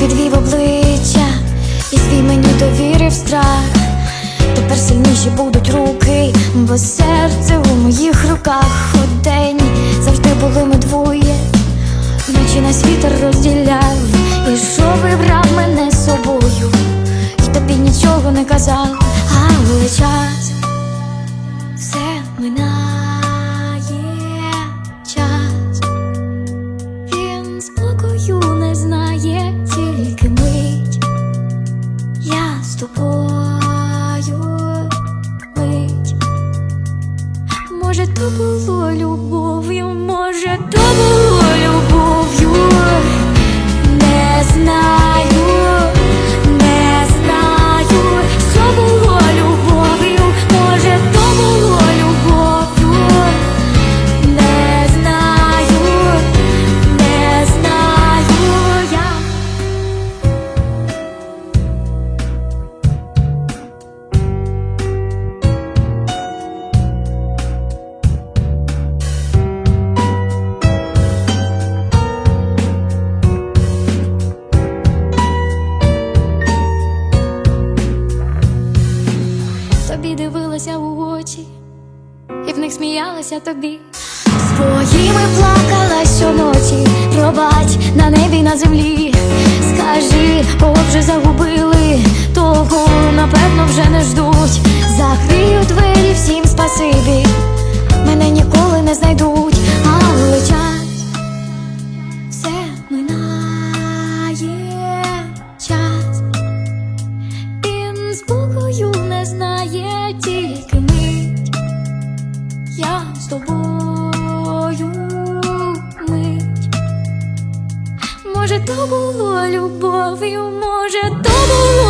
підвів обличчя, і свій мені довірив страх. Тепер сильніші будуть руки, бо серце у моїх руках. Удень завжди були ми двоє, вночі нас вітер розділяв, і йшов і брав мене з собою, і тобі нічого не казав, але час все минає Тобі дивилася у очі, і в них сміялася тобі. Своїми плакала щоночі, пробач на небі, на землі. Скажи, кого вже загубили, того напевно вже не ждуть. Закрию двері всім спасибі, мене ніколи не знайдуть, але час все минає час. Він спокою не знає тільки ми, Я з тобою мить. Може, то було любов'ю, може, то було.